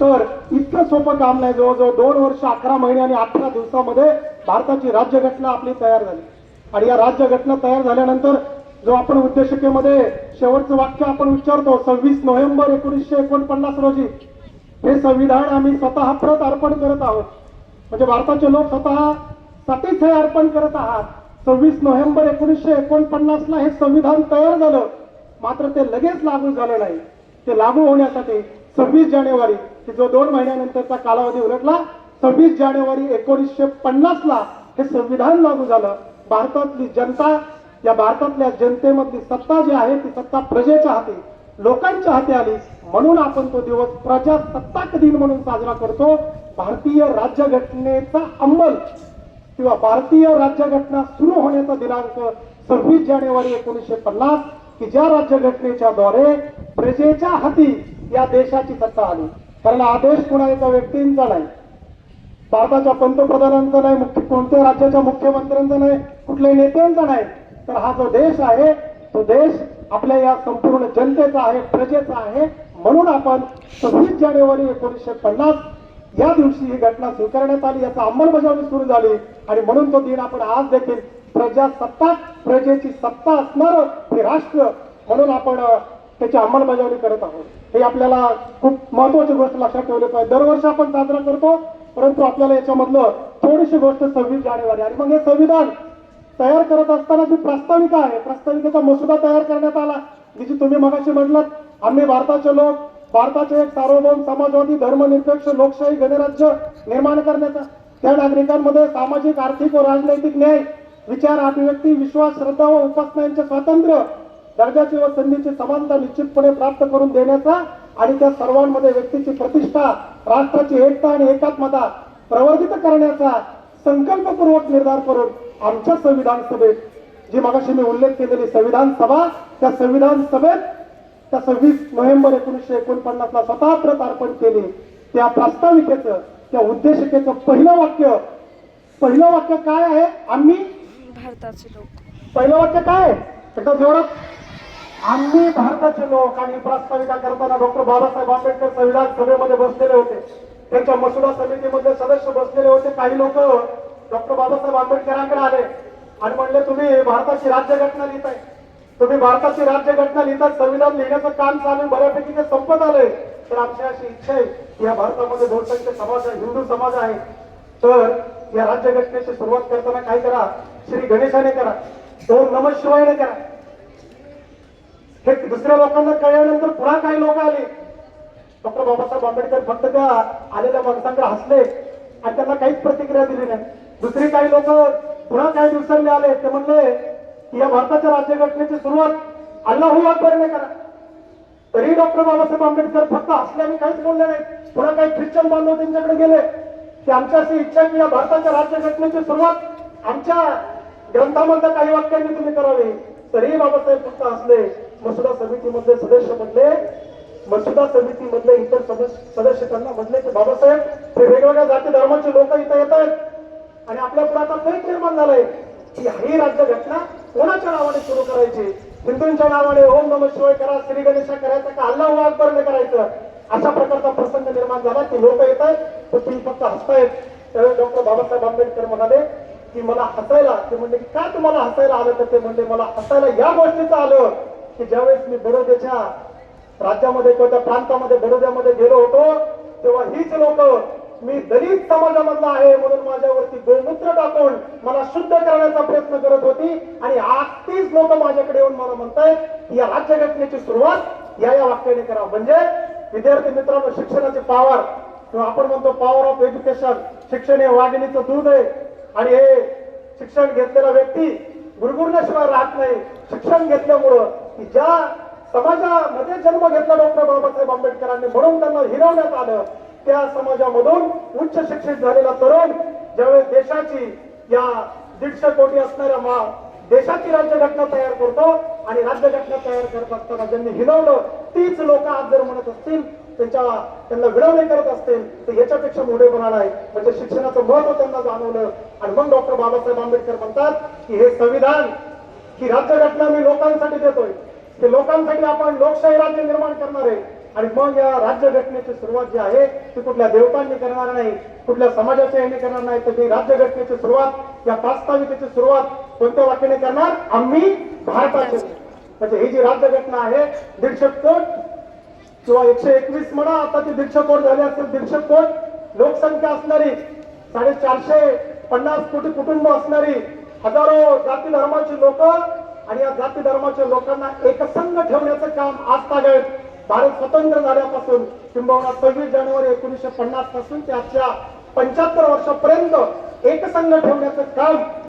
तर इतकं सोपं काम नाही. जवळजवळ दोन वर्ष अकरा महिने आणि अठरा दिवसामध्ये भारताची राज्यघटना आपली तयार झाली. आणि या राज्यघटना तयार झाल्यानंतर जो आपण उद्देशिकेमध्ये शेवटचं वाक्य आपण विचारतो सव्वीस नोव्हेंबर एकोणीसशे एकोणपन्नास रोजी हे संविधान आम्ही स्वतः प्रत अर्पण करत आहोत. म्हणजे भारताचे लोक स्वतः साठीच हे अर्पण करत आहात. सव्वीस नोव्हेंबर एकोणीसशे एकोणपन्नास ला हे संविधान तयार झालं. मात्र ते लगेच लागू झालं नाही. ते लागू होण्यासाठी सव्वीस जानेवारी की जो दोन महिन्यानंतरचा कालावधी उलटला सव्वीस जानेवारी एकोणीसशे पन्नासला हे संविधान लागू झालं. भारतातली जनता या भारतातल्या जनतेमधली सत्ता जी आहे ती सत्ता प्रजेच्या हाती लोकांच्या हाती आली. म्हणून आपण तो दिवस प्रजासत्ताक दिन म्हणून साजरा करतो. भारतीय राज्यघटनेचा अंमल किंवा भारतीय राज्यघटना सुरू होण्याचा दिनांक सव्वीस जानेवारी एकोणीसशे पन्नास की ज्या राज्यघटनेच्या द्वारे प्रजेच्या हाती या देशाची सत्ता आली. कारण आदेश कुणाचा व्यक्तींचा नाही. भारताच्या पंतप्रधानांचा नाही मुख्य कोणत्या राज्याच्या मुख्यमंत्र्यांचा नाही कुठल्याही नेत्यांचा नाही. तर हा जो देश आहे तो देश आपल्या या संपूर्ण जनतेचा आहे प्रजेचा आहे म्हणून आपण सव्वीस जानेवारी एकोणीसशे पन्नास या दिवशी ही घटना स्वीकारण्यात आली याचा अंमलबजावणी सुरू झाली. आणि म्हणून तो दिन आपण आज देखील प्रजासत्ताक प्रजेची सत्ता असणार हे राष्ट्र म्हणून आपण त्याची अंमलबजावणी करत आहोत. हे आपल्याला खूप महत्वाची गोष्ट लक्षात ठेवली पाहिजे. दरवर्षी आपण साजरा करतो परंतु आपल्याला याच्यामधलं थोडीशी गोष्ट सव्वीस जानेवारी. आणि मग हे संविधान तयार करत असताना जी प्रास्ताविका आहे प्रास्ताविकेचा मसुदा तयार करण्यात आला. जी तुम्ही मगाशी म्हटलं आम्ही भारताचे लोक भारताचे एक सार्वभौम समाजवादी धर्मनिरपेक्ष लोकशाही गणराज्य निर्माण करण्याचा त्या नागरिकांमध्ये सामाजिक आर्थिक व राजनैतिक न्याय विचार अभिव्यक्ती विश्वास श्रद्धा व उपासना यांचे स्वातंत्र्य दर्जाची व संधीची समानता निश्चितपणे प्राप्त करून देण्याचा आणि त्या सर्वांमध्ये व्यक्तीची प्रतिष्ठा राष्ट्राची एकता आणि एकात्मता प्रवर्धित करण्याचा संकल्पपूर्वक निर्धार करून आमच्या संविधान सभेत जी मगाशी मी उल्लेख केलेली संविधान सभा त्या संविधान सभेत त्या सव्वीस नोव्हेंबर एकोणीसशे एकोणपन्नास ला स्वतः प्रत अर्पण केली. त्या प्रास्ताविकेचं त्या उद्देशिकेचं पहिलं वाक्य पहिलं वाक्य काय आहे? आम्ही? भारताचे लोक. पहिलं वाक्य काय आहे? एकदा जोरात. आम्ही भारताचे लोक आणि प्रास्ताविका करताना डॉक्टर बाबासाहेब आंबेडकर संविधान सभेमध्ये बसलेले होते. त्यांच्या मसुदा समितीमध्ये सदस्य बसलेले होते. काही लोक डॉक्टर बाबासाहेब आंबेडकरांकडे आले आणि म्हणले तुम्ही भारताची राज्यघटना लिहिताय. तुम्ही भारताची राज्यघटना लिहिता संविधान लिहिण्याचं काम चालू बऱ्यापैकी ते संपत आलंय तर आमची अशी इच्छा आहे की या भारतामध्ये बहुसंख्य समाज आहे हिंदू समाज आहे तर या राज्यघटनेची सुरुवात करताना काय करा? श्री गणेशाने करा. दोन नम शिवायने करा. हे दुसऱ्या लोकांना कळल्यानंतर पुन्हा काही लोक आले. डॉक्टर बाबासाहेब आंबेडकर फक्त त्या आलेल्या माणसांकडे हसले आणि त्यांना काहीच प्रतिक्रिया दिली नाही. दुसरी काही लोक पुन्हा काही दिवसांनी आले. ते म्हणले की या भारताच्या राज्यघटनेची सुरुवात अल्लाहू अकबरने करा. तरी डॉक्टर बाबासाहेब आंबेडकर फक्त हसल्याने काहीच बोलले नाही. पुन्हा काही ख्रिश्चन बांधव त्यांच्याकडे गेले. की आमच्या अशी इच्छा की या भारताच्या राज्यघटनेची सुरुवात आमच्या ग्रंथामधल्या काही वाक्यांनी तुम्ही करावी. तरीही बाबासाहेब फक्त हसले. मसुदा समितीमधले सदस्य म्हणले मसुदा समितीमधले इतर सदस्य त्यांना म्हणले की बाबासाहेब हे वेगवेगळ्या जाती धर्माचे लोक इथे येत आहेत. आणि आपल्या पुढे आता पेट निर्माण झालंय. की ही राज्यघटना कोणाच्या नावाने सुरू करायची? हिंदूंच्या नावाने ओम नम शिवाय करा श्री गणेशा करायचा का अल्लाह अकबरने करायचं? अशा प्रकारचा प्रसंग निर्माण झाला. की लोक येत आहेत तर तुम्ही फक्त हसतायत. त्यावेळी डॉक्टर बाबासाहेब आंबेडकर म्हणाले की मला हसायला ते म्हणले की का तुम्हाला हसायला आलं तर? ते म्हणले मला हसायला या गोष्टीचं आलं. की ज्यावेळेस मी बडोद्याच्या राज्यामध्ये किंवा त्या प्रांतामध्ये बडोद्यामध्ये गेलो होतो तेव्हा हीच लोक मी दलित समाजामधला आहे म्हणून माझ्यावरती गोमूत्र टाकून मला शुद्ध करण्याचा प्रयत्न करत होती. आणि आज तीच लोक माझ्याकडे येऊन मला म्हणतायत की या राज्यघटनेची सुरुवात या या वाक्याने करा. म्हणजे विद्यार्थी मित्रांनो शिक्षणाची पॉवर किंवा आपण म्हणतो पॉवर ऑफ एज्युकेशन शिक्षण हे वाघिणीचं दूध आहे. आणि हे शिक्षण घेतलेला व्यक्ती गुरगुरण्याशिवाय राहत नाही. शिक्षण घेतल्यामुळं की ज्या समाजामध्ये जन्म घेतला डॉक्टर बाबासाहेब आंबेडकरांनी म्हणून त्यांना हिरवण्यात आलं त्या समाजामधून उच्च शिक्षित झालेला तरुण ज्यावेळेस देशाची या दीडशे कोटी असणाऱ्या मा देशाची राज्यघटना तयार करतो आणि राज्यघटना तयार करत असताना ज्यांनी हिनवलं तीच लोक आज जर म्हणत असतील त्यांच्या त्यांना विळवणी करत असतील तर याच्यापेक्षा मोठेपणा आहे. म्हणजे शिक्षणाचं महत्त्व त्यांना जाणवलं. आणि मग डॉक्टर बाबासाहेब आंबेडकर म्हणतात की हे संविधान ही राज्यघटना मी लोकांसाठी देतोय. की लोकांसाठी आपण लोकशाही राज्य निर्माण करणार आहे. आणि मग या राज्यघटनेची सुरुवात जी आहे ती कुठल्या देवतांनी करणार नाही कुठल्या समाजाच्या याने करणार नाही तर ती राज्यघटनेची सुरुवात या प्रास्ताविकेची सुरुवात कोणत्या वाक्याने करणार? आम्ही भारताचे. म्हणजे ही जी राज्यघटना आहे दीडशे कोट किंवा एकशे एकवीस म्हणा आता ती दीडशे कोट झाली असेल दीडशे कोट लोकसंख्या असणारी साडेचारशे पन्नास कोटी कुटुंब असणारी हजारो जाती धर्माचे लोक आणि या जाती धर्माच्या लोकांना एकसंघ ठेवण्याचं काम आज तागत भारत स्वतंत्र झाल्यापासून किंबहुना सव्वीस जानेवारी एकोणीशे पन्नासपासून ते आजच्या पंच्याहत्तर वर्षापर्यंत एकसंघ ठेवण्याचं काम